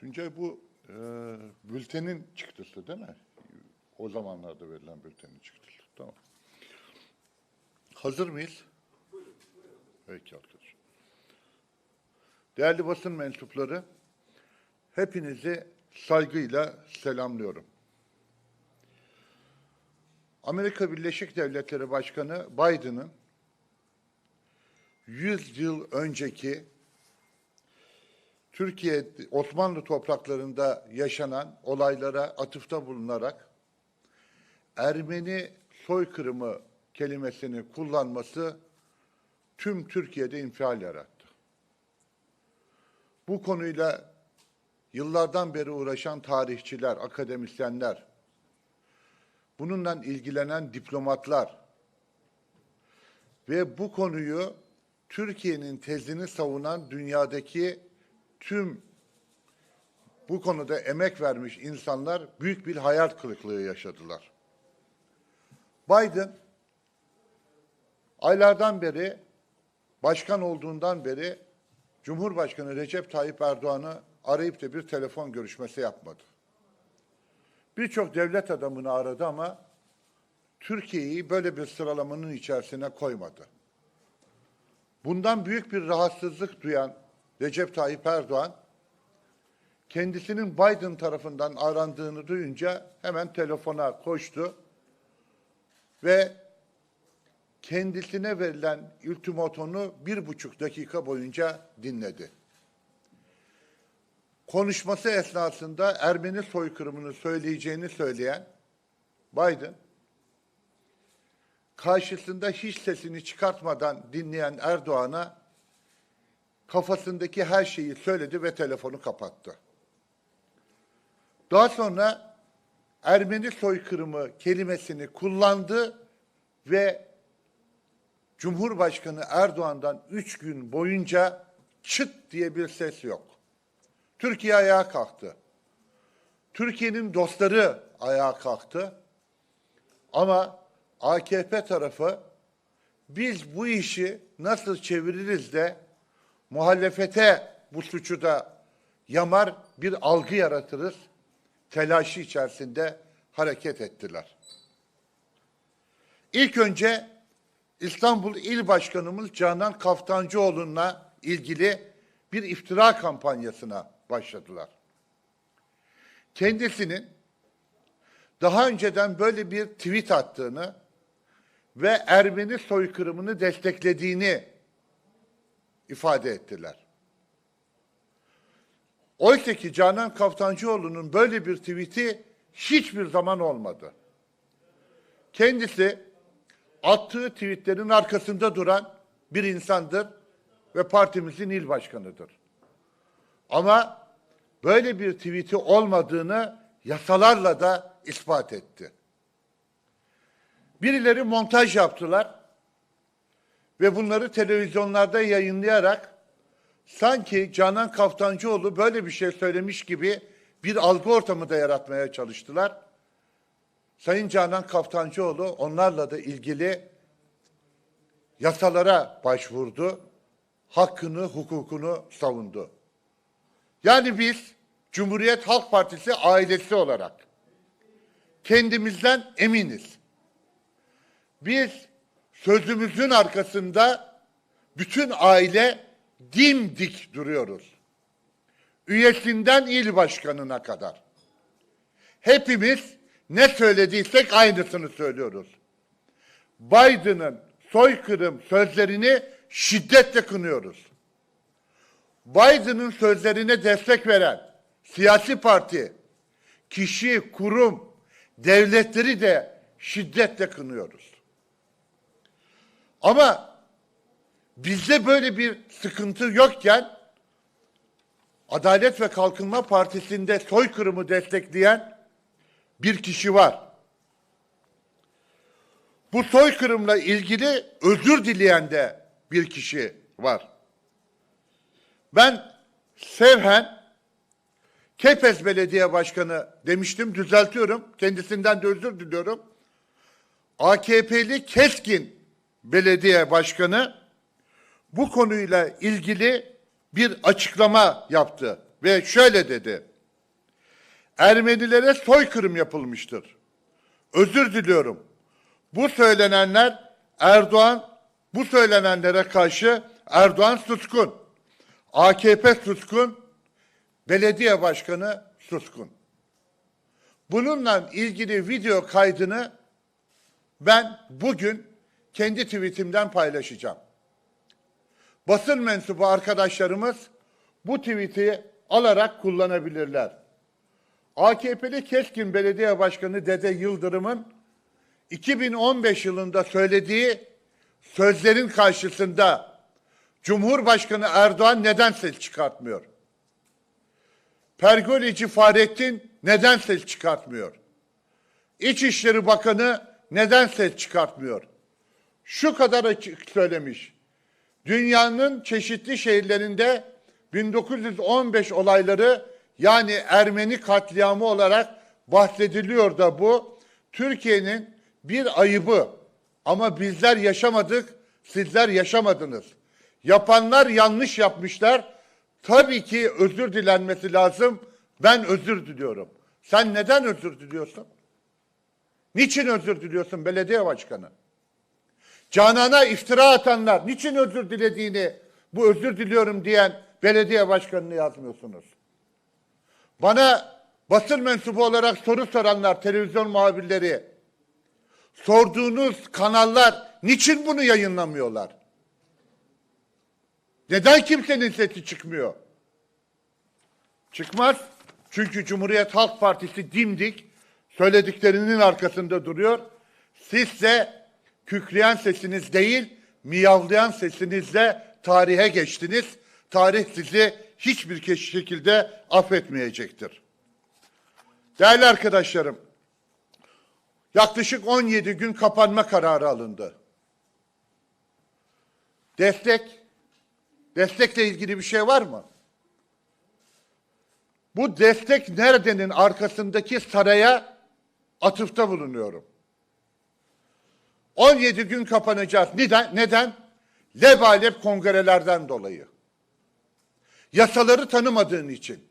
Tuncay bu e, bültenin çıktısı değil mi? O zamanlarda verilen bültenin çıktısı. Tamam. Hazır mıyız? Peki arkadaşlar. Değerli basın mensupları, hepinizi saygıyla selamlıyorum. Amerika Birleşik Devletleri Başkanı Biden'ın 100 yıl önceki Türkiye Osmanlı topraklarında yaşanan olaylara atıfta bulunarak Ermeni soykırımı kelimesini kullanması tüm Türkiye'de infial yarattı. Bu konuyla yıllardan beri uğraşan tarihçiler, akademisyenler, bununla ilgilenen diplomatlar ve bu konuyu Türkiye'nin tezini savunan dünyadaki tüm bu konuda emek vermiş insanlar büyük bir hayal kırıklığı yaşadılar. Biden aylardan beri başkan olduğundan beri Cumhurbaşkanı Recep Tayyip Erdoğan'ı arayıp da bir telefon görüşmesi yapmadı. Birçok devlet adamını aradı ama Türkiye'yi böyle bir sıralamanın içerisine koymadı. Bundan büyük bir rahatsızlık duyan Recep Tayyip Erdoğan kendisinin Biden tarafından arandığını duyunca hemen telefona koştu ve kendisine verilen ultimatonu bir buçuk dakika boyunca dinledi. Konuşması esnasında Ermeni soykırımını söyleyeceğini söyleyen Biden, karşısında hiç sesini çıkartmadan dinleyen Erdoğan'a kafasındaki her şeyi söyledi ve telefonu kapattı. Daha sonra Ermeni soykırımı kelimesini kullandı ve Cumhurbaşkanı Erdoğan'dan üç gün boyunca çıt diye bir ses yok. Türkiye ayağa kalktı. Türkiye'nin dostları ayağa kalktı. Ama AKP tarafı biz bu işi nasıl çeviririz de muhalefete bu suçu da yamar bir algı yaratırız. Telaşı içerisinde hareket ettiler. İlk önce İstanbul İl Başkanımız Canan Kaftancıoğlu'na ilgili bir iftira kampanyasına başladılar. Kendisinin daha önceden böyle bir tweet attığını ve Ermeni soykırımını desteklediğini ifade ettiler. Oysa ki Canan Kaftancıoğlu'nun böyle bir tweet'i hiçbir zaman olmadı. Kendisi attığı tweetlerin arkasında duran bir insandır ve partimizin il başkanıdır. Ama böyle bir tweet'i olmadığını yasalarla da ispat etti. Birileri montaj yaptılar ve bunları televizyonlarda yayınlayarak sanki Canan Kaftancıoğlu böyle bir şey söylemiş gibi bir algı ortamı da yaratmaya çalıştılar. Sayın Canan Kaftancıoğlu onlarla da ilgili yasalara başvurdu. Hakkını, hukukunu savundu. Yani biz Cumhuriyet Halk Partisi ailesi olarak kendimizden eminiz. Biz sözümüzün arkasında bütün aile dimdik duruyoruz. Üyesinden il başkanına kadar. Hepimiz ne söylediysek aynısını söylüyoruz. Biden'ın soykırım sözlerini şiddetle kınıyoruz. Biden'ın sözlerine destek veren siyasi parti, kişi, kurum, devletleri de şiddetle kınıyoruz. Ama bizde böyle bir sıkıntı yokken Adalet ve Kalkınma Partisi'nde soykırımı destekleyen bir kişi var. Bu soykırımla ilgili özür dileyen de bir kişi var. Ben Sevhen Kepez Belediye Başkanı demiştim, düzeltiyorum. Kendisinden de özür diliyorum. AKP'li Keskin Belediye Başkanı bu konuyla ilgili bir açıklama yaptı ve şöyle dedi. Ermenilere soykırım yapılmıştır. Özür diliyorum. Bu söylenenler Erdoğan bu söylenenlere karşı Erdoğan suskun. AKP suskun. Belediye başkanı suskun. Bununla ilgili video kaydını ben bugün kendi tweetimden paylaşacağım. Basın mensubu arkadaşlarımız bu tweet'i alarak kullanabilirler. AKP'li Keskin Belediye Başkanı Dede Yıldırım'ın 2015 yılında söylediği sözlerin karşısında Cumhurbaşkanı Erdoğan neden ses çıkartmıyor? Pergolici Fahrettin neden ses çıkartmıyor? İçişleri Bakanı neden ses çıkartmıyor? Şu kadar açık söylemiş. Dünyanın çeşitli şehirlerinde 1915 olayları yani Ermeni katliamı olarak bahsediliyor da bu Türkiye'nin bir ayıbı. Ama bizler yaşamadık, sizler yaşamadınız. Yapanlar yanlış yapmışlar. Tabii ki özür dilenmesi lazım. Ben özür diliyorum. Sen neden özür diliyorsun? Niçin özür diliyorsun belediye başkanı? Canan'a iftira atanlar niçin özür dilediğini, bu özür diliyorum diyen belediye başkanını yazmıyorsunuz. Bana basın mensubu olarak soru soranlar, televizyon muhabirleri, sorduğunuz kanallar niçin bunu yayınlamıyorlar? Neden kimsenin sesi çıkmıyor? Çıkmaz. Çünkü Cumhuriyet Halk Partisi dimdik söylediklerinin arkasında duruyor. Siz de kükreyen sesiniz değil, miyavlayan sesinizle tarihe geçtiniz. Tarih sizi hiçbir şekilde affetmeyecektir. Değerli arkadaşlarım, yaklaşık 17 gün kapanma kararı alındı. Destek, destekle ilgili bir şey var mı? Bu destek neredenin arkasındaki saraya atıfta bulunuyorum. 17 gün kapanacağız. Neden? Neden? Lebalep kongrelerden dolayı. Yasaları tanımadığın için,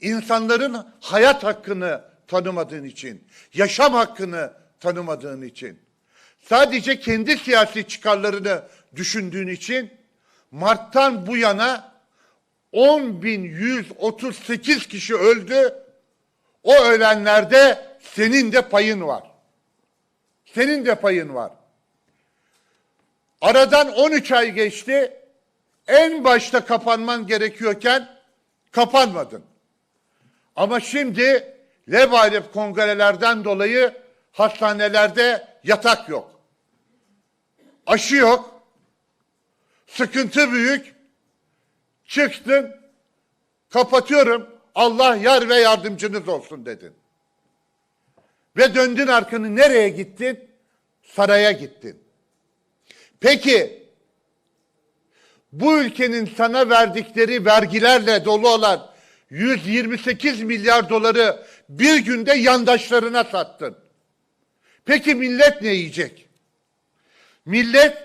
insanların hayat hakkını tanımadığın için, yaşam hakkını tanımadığın için, sadece kendi siyasi çıkarlarını düşündüğün için Mart'tan bu yana 10.138 kişi öldü. O ölenlerde senin de payın var. Senin de payın var. Aradan 13 ay geçti. En başta kapanman gerekiyorken kapanmadın. Ama şimdi lebalep kongrelerden dolayı hastanelerde yatak yok. Aşı yok. Sıkıntı büyük. Çıktın, kapatıyorum, Allah yar ve yardımcınız olsun dedin. Ve döndün arkanı nereye gittin? Saraya gittin. Peki, bu ülkenin sana verdikleri vergilerle dolu olan 128 milyar doları bir günde yandaşlarına sattın. Peki millet ne yiyecek? Millet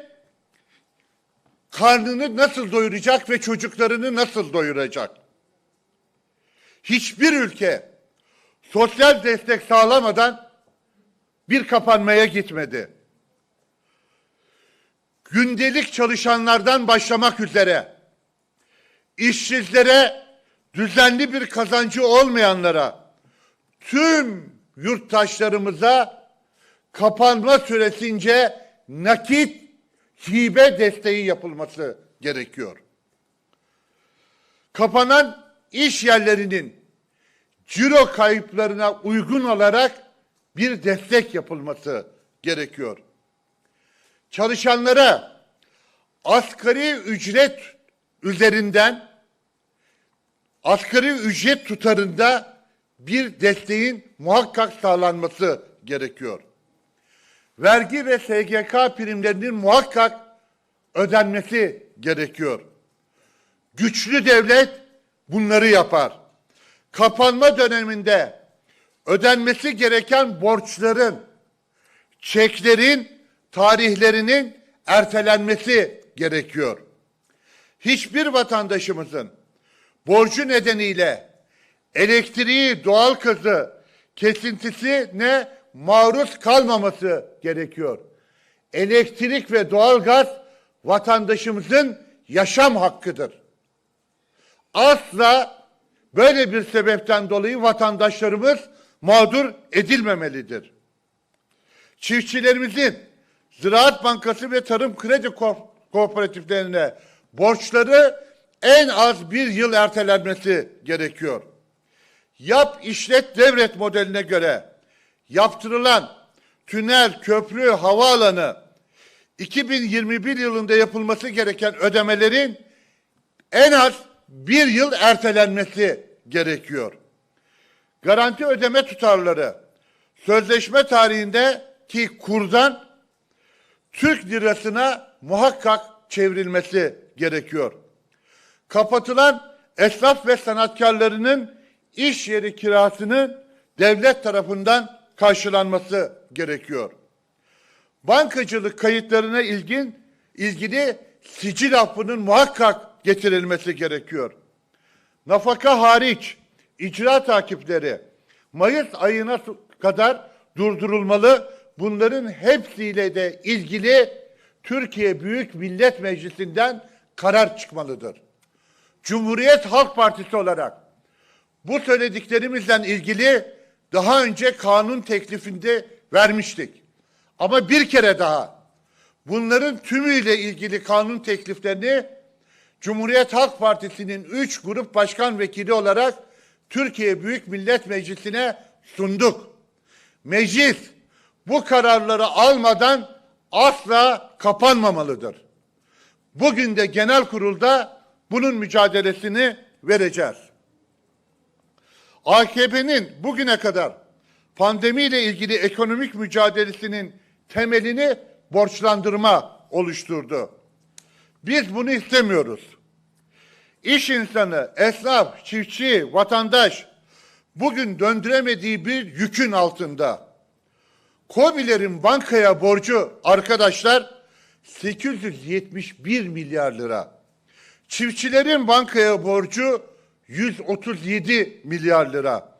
karnını nasıl doyuracak ve çocuklarını nasıl doyuracak? Hiçbir ülke sosyal destek sağlamadan bir kapanmaya gitmedi. Gündelik çalışanlardan başlamak üzere işsizlere, düzenli bir kazancı olmayanlara, tüm yurttaşlarımıza kapanma süresince nakit hibe desteği yapılması gerekiyor. Kapanan iş yerlerinin ciro kayıplarına uygun olarak bir destek yapılması gerekiyor. Çalışanlara asgari ücret üzerinden asgari ücret tutarında bir desteğin muhakkak sağlanması gerekiyor vergi ve SGK primlerinin muhakkak ödenmesi gerekiyor. Güçlü devlet bunları yapar. Kapanma döneminde ödenmesi gereken borçların, çeklerin tarihlerinin ertelenmesi gerekiyor. Hiçbir vatandaşımızın borcu nedeniyle elektriği, doğal gazı kesintisine maruz kalmaması gerekiyor. Elektrik ve doğal gaz vatandaşımızın yaşam hakkıdır. Asla böyle bir sebepten dolayı vatandaşlarımız mağdur edilmemelidir. Çiftçilerimizin Ziraat Bankası ve Tarım Kredi Ko- Kooperatiflerine borçları en az bir yıl ertelenmesi gerekiyor. Yap işlet devret modeline göre yaptırılan tünel, köprü, havaalanı 2021 yılında yapılması gereken ödemelerin en az bir yıl ertelenmesi gerekiyor. Garanti ödeme tutarları sözleşme tarihindeki kurdan Türk lirasına muhakkak çevrilmesi gerekiyor. Kapatılan esnaf ve sanatkarlarının iş yeri kirasının devlet tarafından karşılanması gerekiyor. Bankacılık kayıtlarına ilgin ilgili sicil affının muhakkak getirilmesi gerekiyor. Nafaka hariç icra takipleri Mayıs ayına kadar durdurulmalı. Bunların hepsiyle de ilgili Türkiye Büyük Millet Meclisi'nden karar çıkmalıdır. Cumhuriyet Halk Partisi olarak bu söylediklerimizle ilgili daha önce kanun teklifinde vermiştik. Ama bir kere daha bunların tümüyle ilgili kanun tekliflerini Cumhuriyet Halk Partisi'nin üç grup başkan vekili olarak Türkiye Büyük Millet Meclisi'ne sunduk. Meclis bu kararları almadan asla kapanmamalıdır. Bugün de genel kurulda bunun mücadelesini vereceğiz. AKP'nin bugüne kadar pandemiyle ilgili ekonomik mücadelesinin temelini borçlandırma oluşturdu. Biz bunu istemiyoruz. İş insanı, esnaf, çiftçi, vatandaş bugün döndüremediği bir yükün altında. KOBİ'lerin bankaya borcu arkadaşlar 871 milyar lira. Çiftçilerin bankaya borcu 137 milyar lira.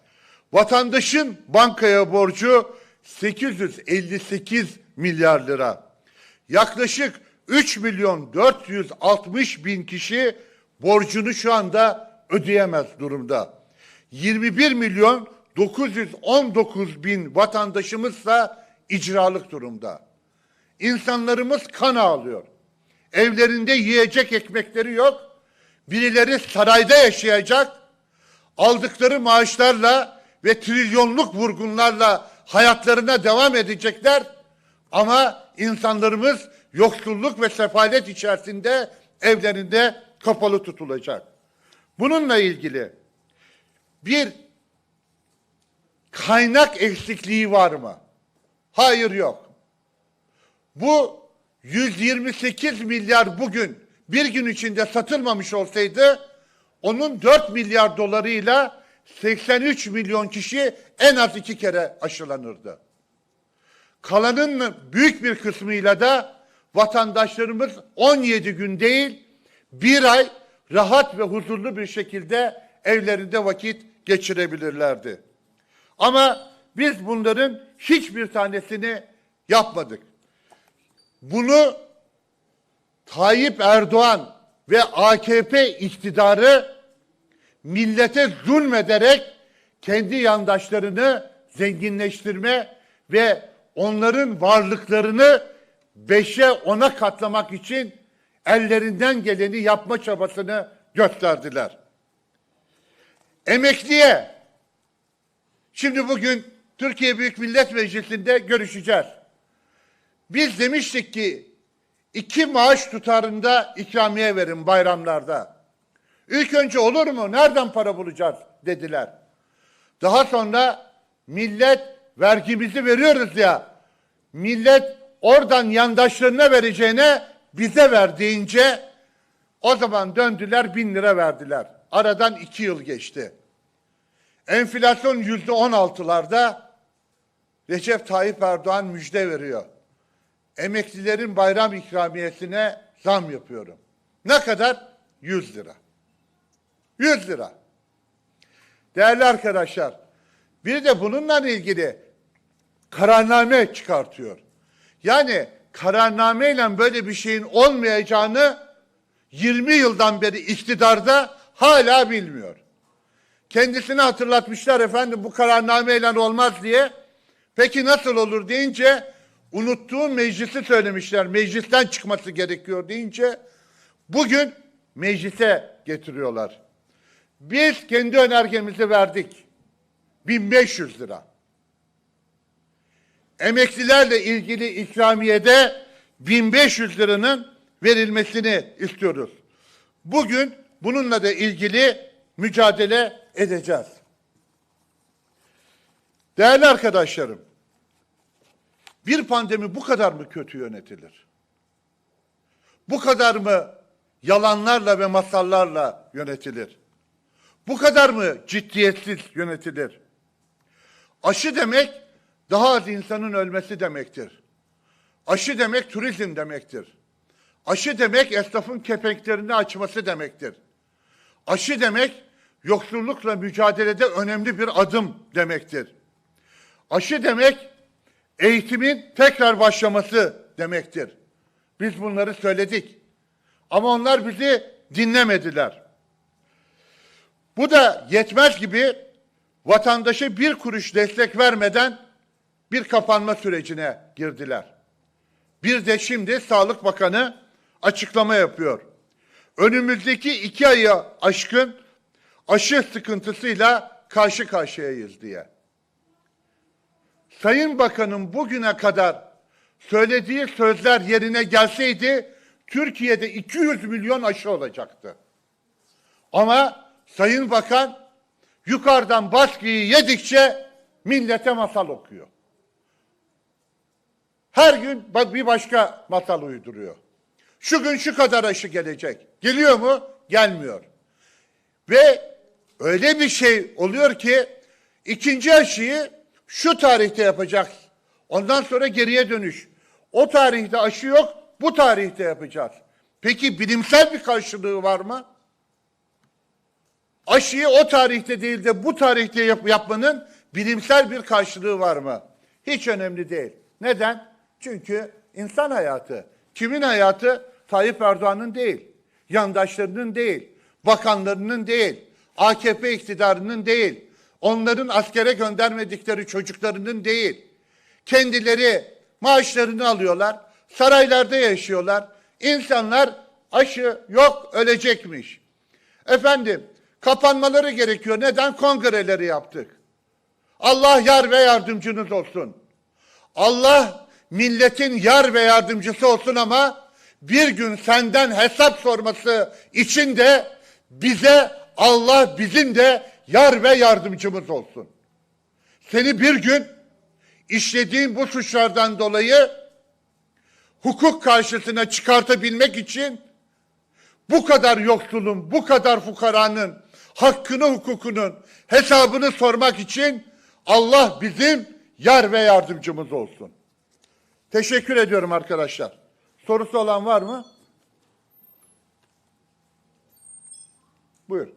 Vatandaşın bankaya borcu 858 milyar lira. Yaklaşık 3 milyon 460 bin kişi borcunu şu anda ödeyemez durumda. 21 milyon 919 bin vatandaşımızsa icralık durumda. İnsanlarımız kan ağlıyor. Evlerinde yiyecek ekmekleri yok. Birileri sarayda yaşayacak. Aldıkları maaşlarla ve trilyonluk vurgunlarla hayatlarına devam edecekler. Ama insanlarımız yoksulluk ve sefalet içerisinde evlerinde kapalı tutulacak. Bununla ilgili bir kaynak eksikliği var mı? Hayır yok. Bu 128 milyar bugün bir gün içinde satılmamış olsaydı onun 4 milyar dolarıyla 83 milyon kişi en az iki kere aşılanırdı. Kalanın büyük bir kısmıyla da vatandaşlarımız 17 gün değil bir ay rahat ve huzurlu bir şekilde evlerinde vakit geçirebilirlerdi. Ama biz bunların hiçbir tanesini yapmadık. Bunu Tayyip Erdoğan ve AKP iktidarı millete zulmederek kendi yandaşlarını zenginleştirme ve onların varlıklarını beşe ona katlamak için ellerinden geleni yapma çabasını gösterdiler. Emekliye şimdi bugün Türkiye Büyük Millet Meclisi'nde görüşeceğiz. Biz demiştik ki iki maaş tutarında ikramiye verin bayramlarda. İlk önce olur mu? Nereden para bulacağız dediler. Daha sonra millet vergimizi veriyoruz ya. Millet oradan yandaşlarına vereceğine bize ver deyince o zaman döndüler bin lira verdiler. Aradan iki yıl geçti. Enflasyon yüzde on altılarda Recep Tayyip Erdoğan müjde veriyor. Emeklilerin bayram ikramiyesine zam yapıyorum. Ne kadar? 100 lira. 100 lira. Değerli arkadaşlar, bir de bununla ilgili kararname çıkartıyor. Yani kararnameyle böyle bir şeyin olmayacağını 20 yıldan beri iktidarda hala bilmiyor. Kendisine hatırlatmışlar efendim bu kararnameyle olmaz diye. Peki nasıl olur deyince unuttuğu meclisi söylemişler. Meclisten çıkması gerekiyor deyince bugün meclise getiriyorlar. Biz kendi önergemizi verdik. 1500 lira. Emeklilerle ilgili ikramiyede 1500 liranın verilmesini istiyoruz. Bugün bununla da ilgili mücadele edeceğiz. Değerli arkadaşlarım, bir pandemi bu kadar mı kötü yönetilir? Bu kadar mı yalanlarla ve masallarla yönetilir? Bu kadar mı ciddiyetsiz yönetilir? Aşı demek daha az insanın ölmesi demektir. Aşı demek turizm demektir. Aşı demek esnafın kepenklerini açması demektir. Aşı demek yoksullukla mücadelede önemli bir adım demektir. Aşı demek eğitimin tekrar başlaması demektir. Biz bunları söyledik. Ama onlar bizi dinlemediler. Bu da yetmez gibi vatandaşa bir kuruş destek vermeden bir kapanma sürecine girdiler. Bir de şimdi Sağlık Bakanı açıklama yapıyor. Önümüzdeki iki ayı aşkın aşı sıkıntısıyla karşı karşıyayız diye. Sayın Bakan'ın bugüne kadar söylediği sözler yerine gelseydi Türkiye'de 200 milyon aşı olacaktı. Ama Sayın Bakan yukarıdan baskıyı yedikçe millete masal okuyor. Her gün bir başka masal uyduruyor. Şu gün şu kadar aşı gelecek. Geliyor mu? Gelmiyor. Ve öyle bir şey oluyor ki ikinci aşıyı şu tarihte yapacağız. Ondan sonra geriye dönüş. O tarihte aşı yok, bu tarihte yapacağız. Peki bilimsel bir karşılığı var mı? Aşıyı o tarihte değil de bu tarihte yap- yapmanın bilimsel bir karşılığı var mı? Hiç önemli değil. Neden? Çünkü insan hayatı. Kimin hayatı? Tayyip Erdoğan'ın değil. Yandaşlarının değil. Bakanlarının değil. AKP iktidarının değil. Onların askere göndermedikleri çocuklarının değil. Kendileri maaşlarını alıyorlar. Saraylarda yaşıyorlar. İnsanlar aşı yok ölecekmiş. Efendim kapanmaları gerekiyor. Neden? Kongreleri yaptık. Allah yar ve yardımcınız olsun. Allah milletin yar ve yardımcısı olsun ama bir gün senden hesap sorması için de bize Allah bizim de yar ve yardımcımız olsun. Seni bir gün işlediğin bu suçlardan dolayı hukuk karşısına çıkartabilmek için bu kadar yoksulun, bu kadar fukaranın hakkını, hukukunun hesabını sormak için Allah bizim yar ve yardımcımız olsun. Teşekkür ediyorum arkadaşlar. Sorusu olan var mı? Buyur.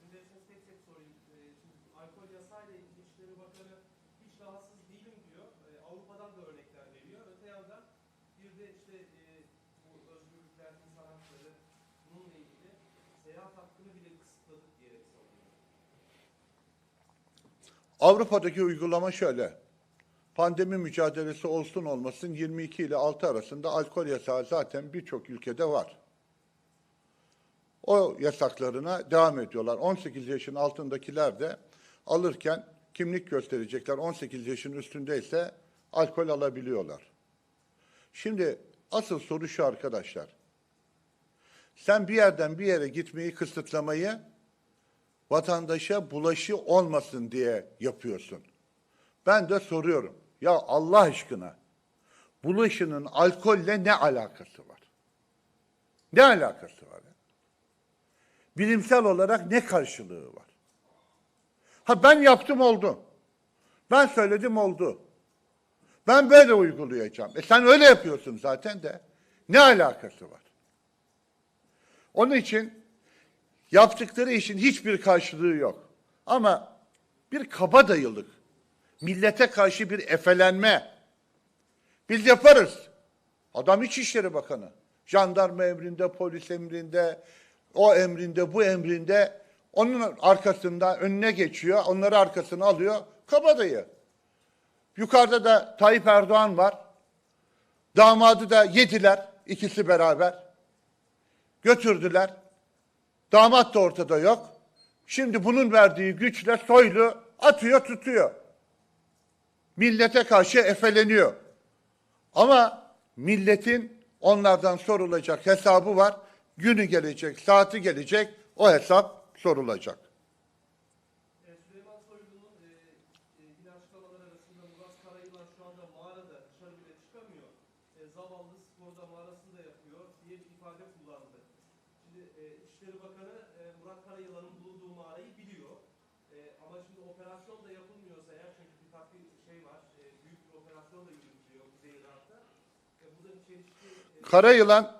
Şimdi tek tek sorayım. Ee, Şimdi alkol yasayla ilgili İçişleri Bakanı hiç rahatsız değilim diyor. Ee, Avrupa'dan da örnekler veriyor. Öte yandan bir de işte e, bu özgürlükler, insan hakları bununla ilgili seyahat hakkını bile kısıtladık diyerek savunuyor. Avrupa'daki uygulama şöyle. Pandemi mücadelesi olsun olmasın 22 ile 6 arasında alkol yasağı zaten birçok ülkede var. O yasaklarına devam ediyorlar. 18 yaşın altındakiler de alırken kimlik gösterecekler. 18 yaşın üstündeyse alkol alabiliyorlar. Şimdi asıl soru şu arkadaşlar. Sen bir yerden bir yere gitmeyi kısıtlamayı vatandaşa bulaşı olmasın diye yapıyorsun. Ben de soruyorum. Ya Allah aşkına bulaşının alkolle ne alakası var? Ne alakası var? ya? Bilimsel olarak ne karşılığı var? Ha ben yaptım oldu. Ben söyledim oldu. Ben böyle uygulayacağım. E sen öyle yapıyorsun zaten de. Ne alakası var? Onun için yaptıkları işin hiçbir karşılığı yok. Ama bir kabadayılık, millete karşı bir efelenme. Biz yaparız. Adam İçişleri Bakanı. Jandarma emrinde, polis emrinde, o emrinde, bu emrinde. Onun arkasında önüne geçiyor, onları arkasına alıyor. Kabadayı. Yukarıda da Tayyip Erdoğan var. Damadı da yediler ikisi beraber. Götürdüler. Damat da ortada yok. Şimdi bunun verdiği güçle soylu atıyor tutuyor. Millete karşı efeleniyor. Ama milletin onlardan sorulacak hesabı var. Günü gelecek, saati gelecek, o hesap sorulacak. E, Süleyman Soylu'nun e, e, yine açıklamalar arasında Murat Karayılan şu anda mağarada dışarı bile çıkamıyor. E, zavallı sporda mağarasında yapıyor diye bir ifade kullandı. Şimdi e, İçişleri Bakanı e, Murat Karayılan'ın bulunduğu mağarayı biliyor. E, ama şimdi operasyon da yapılmıyorsa eğer çünkü bir takdir şey var, e, büyük bir operasyon da yürütülüyor Kuzey Irak'ta. E, bu da bir çelişki e, Karayılan,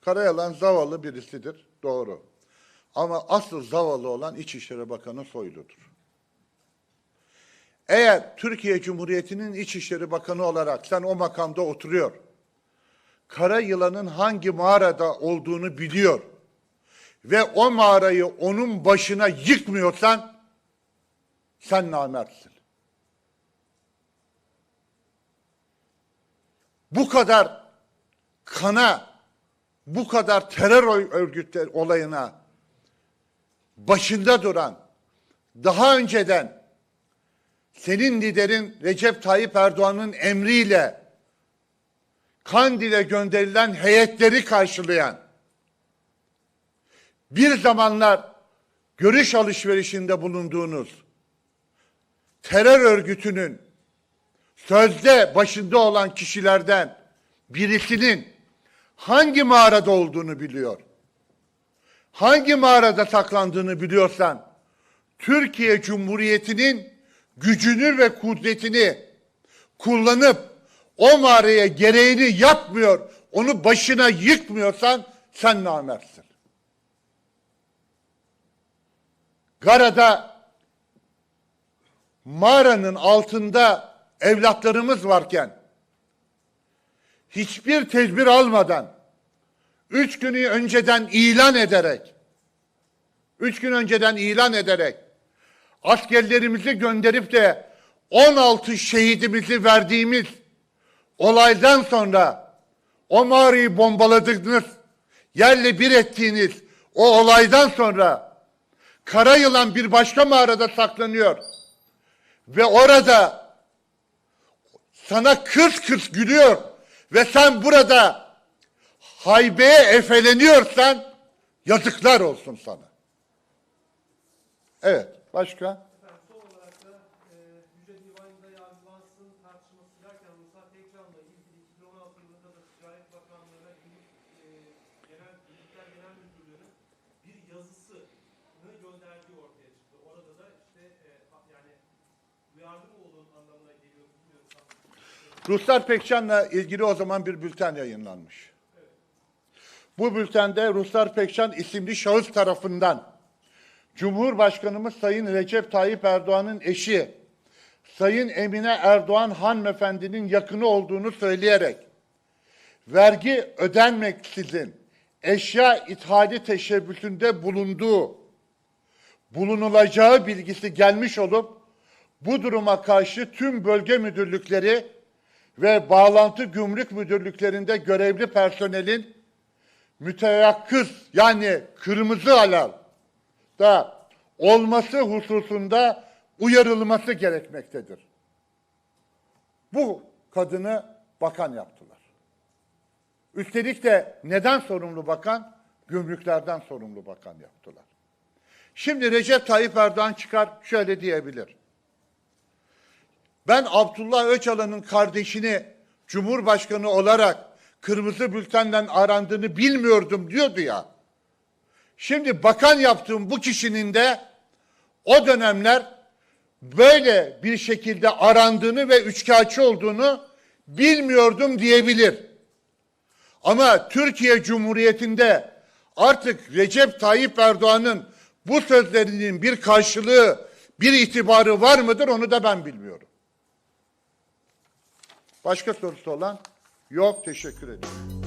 Karayılan zavallı birisidir, doğru. Ama asıl zavallı olan İçişleri Bakanı Soylu'dur. Eğer Türkiye Cumhuriyeti'nin İçişleri Bakanı olarak sen o makamda oturuyor, kara yılanın hangi mağarada olduğunu biliyor ve o mağarayı onun başına yıkmıyorsan sen namertsin. Bu kadar kana, bu kadar terör örgütler olayına başında duran, daha önceden senin liderin Recep Tayyip Erdoğan'ın emriyle Kandil'e gönderilen heyetleri karşılayan, bir zamanlar görüş alışverişinde bulunduğunuz terör örgütünün sözde başında olan kişilerden birisinin hangi mağarada olduğunu biliyor. Hangi mağarada saklandığını biliyorsan Türkiye Cumhuriyeti'nin gücünü ve kudretini kullanıp o mağaraya gereğini yapmıyor, onu başına yıkmıyorsan sen namertsin. Gara'da mağaranın altında evlatlarımız varken hiçbir tedbir almadan üç günü önceden ilan ederek üç gün önceden ilan ederek askerlerimizi gönderip de 16 şehidimizi verdiğimiz olaydan sonra o mağarayı bombaladınız, yerle bir ettiğiniz o olaydan sonra kara yılan bir başka mağarada saklanıyor. Ve orada sana kıs kıs gülüyor ve sen burada haybeye efeleniyorsan yazıklar olsun sana. Evet, başka? Efendim, son olarak da e, Yüce Divanı'nda yargılansın tartışması sürerken Musa Tekcan'la ilgili 2016 yılında da Ticaret Bakanlığı'na Gümrük, e, Genel, Gümrükler Genel Müdürlüğü'nün bir yazısını gönderdiği ortaya çıktı. Orada da işte e, ha- yani duyarlı mı olduğun anlamına geliyor bilmiyorum. Ruslar Pekcan'la ilgili o zaman bir bülten yayınlanmış. Bu bültende Ruslar Pekcan isimli şahıs tarafından Cumhurbaşkanımız Sayın Recep Tayyip Erdoğan'ın eşi Sayın Emine Erdoğan hanımefendinin yakını olduğunu söyleyerek vergi ödenmeksizin eşya ithali teşebbüsünde bulunduğu bulunulacağı bilgisi gelmiş olup bu duruma karşı tüm bölge müdürlükleri ve bağlantı gümrük müdürlüklerinde görevli personelin müteyakkız yani kırmızı alarm da olması hususunda uyarılması gerekmektedir. Bu kadını bakan yaptılar. Üstelik de neden sorumlu bakan? Gümrüklerden sorumlu bakan yaptılar. Şimdi Recep Tayyip Erdoğan çıkar şöyle diyebilir. Ben Abdullah Öcalan'ın kardeşini Cumhurbaşkanı olarak kırmızı bültenden arandığını bilmiyordum diyordu ya. Şimdi bakan yaptığım bu kişinin de o dönemler böyle bir şekilde arandığını ve üçkağıtçı olduğunu bilmiyordum diyebilir. Ama Türkiye Cumhuriyeti'nde artık Recep Tayyip Erdoğan'ın bu sözlerinin bir karşılığı, bir itibarı var mıdır onu da ben bilmiyorum. Başka sorusu olan yok teşekkür ederim.